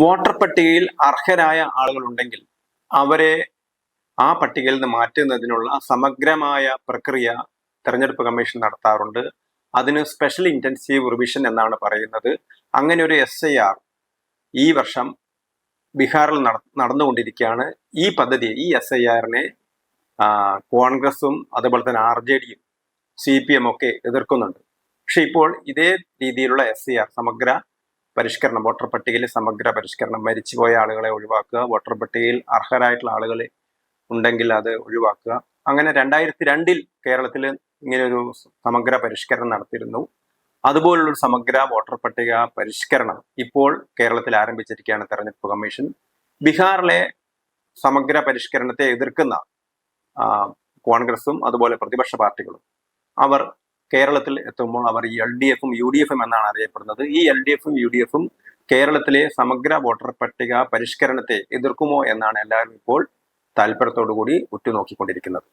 Voter പട്ടികയിൽ അർഹരായ ആളുകളുണ്ടെങ്കിൽ അവരെ ആ പട്ടികയിൽ നിന്ന് മാറ്റുന്നതിനുള്ള സമഗ്രമായ പ്രക്രിയ തെരഞ്ഞെടുപ്പ് കമ്മീഷൻ നടത്താറുണ്ട്. അതിന് സ്പെഷ്യൽ ഇന്റൻസീവ് റിവിഷൻ എന്നാണ് പറയുന്നത്. അങ്ങനെ ഒരു എസ് ഈ വർഷം ബീഹാറിൽ നട നടന്നുകൊണ്ടിരിക്കുകയാണ്. ഈ പദ്ധതി ഈ എസ് ഐ ആറിനെ കോൺഗ്രസും അതുപോലെ തന്നെ ആർ ജെ ഡിയും സി പി എം ഒക്കെ എതിർക്കുന്നുണ്ട്. പക്ഷെ ഇപ്പോൾ ഇതേ രീതിയിലുള്ള എസ് ഐ ആർ സമഗ്ര പരിഷ്കരണം വോട്ടർ പട്ടികയിലെ സമഗ്ര പരിഷ്കരണം മരിച്ചുപോയ ആളുകളെ ഒഴിവാക്കുക വോട്ടർ പട്ടികയിൽ അർഹരായിട്ടുള്ള ആളുകൾ ഉണ്ടെങ്കിൽ അത് ഒഴിവാക്കുക. അങ്ങനെ രണ്ടായിരത്തി രണ്ടിൽ കേരളത്തിൽ ഇങ്ങനെ ഒരു സമഗ്ര പരിഷ്കരണം നടത്തിയിരുന്നു. അതുപോലുള്ളൊരു സമഗ്ര വോട്ടർ പട്ടിക പരിഷ്കരണം ഇപ്പോൾ കേരളത്തിൽ ആരംഭിച്ചിരിക്കുകയാണ് തെരഞ്ഞെടുപ്പ് കമ്മീഷൻ. ബീഹാറിലെ സമഗ്ര പരിഷ്കരണത്തെ എതിർക്കുന്ന കോൺഗ്രസും അതുപോലെ പ്രതിപക്ഷ പാർട്ടികളും അവർ കേരളത്തിൽ എത്തുമ്പോൾ അവർ എൽ ഡി എഫും യു ഡി എഫും എന്നാണ് അറിയപ്പെടുന്നത്. ഈ എൽ ഡി എഫും യു ഡി എഫും കേരളത്തിലെ സമഗ്ര വോട്ടർ പട്ടിക പരിഷ്കരണത്തെ എതിർക്കുമോ എന്നാണ് എല്ലാവരും ഇപ്പോൾ താല്പര്യത്തോടു കൂടി ഉറ്റുനോക്കിക്കൊണ്ടിരിക്കുന്നത്.